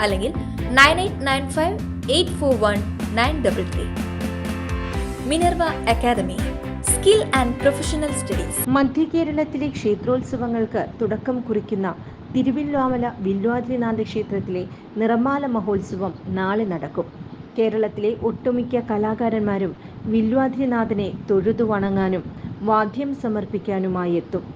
അല്ലെങ്കിൽ nine eight nine five eight four one nine double three. Minerva academy skill and professional studies. മധ്യകേരളത്തിലെ ക്ഷേത്രോത്സവങ്ങൾക്ക് തുടക്കം കുറിക്കുന്ന തിരുവില്വാമല വില്വാദ്രിനാഥ ക്ഷേത്രത്തിലെ നിറമാല മഹോത്സവം നാളെ നടക്കും. കേരളത്തിലെ ഒട്ടുമിക്ക കലാകാരന്മാരും വില്വാദ്രിനാഥനെ തൊഴുതു വണങ്ങാനും വാദ്യം സമർപ്പിക്കാനുമായി എത്തും.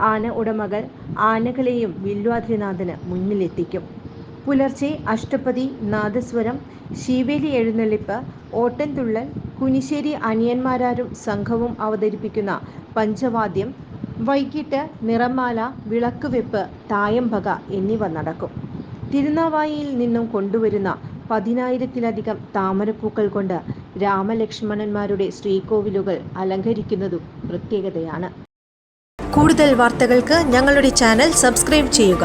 ആന ഉടമകൾ ആനകളെയും വില്വാദ്രിനാഥന് മുന്നിലെത്തിക്കും. പുലർച്ചെ അഷ്ടപതി നാദസ്വരം ശീവേലി എഴുന്നള്ളിപ്പ് ഓട്ടൻതുള്ളൽ കുനിശ്ശേരി അനിയന്മാരാരും സംഘവും അവതരിപ്പിക്കുന്ന പഞ്ചവാദ്യം വൈകിട്ട് നിറമാല വിളക്കുവെപ്പ് തായമ്പക എന്നിവ നടക്കും. തിരുനാവായിയിൽ നിന്നും കൊണ്ടുവരുന്ന പതിനായിരത്തിലധികം താമരപ്പൂക്കൾ കൊണ്ട് രാമലക്ഷ്മണന്മാരുടെ ശ്രീകോവിലുകൾ അലങ്കരിക്കുന്നതും പ്രത്യേകതയാണ്. കൂടുതൽ വാർത്തകൾക്ക് ഞങ്ങളുടെ ചാനൽ സബ്സ്ക്രൈബ് ചെയ്യുക.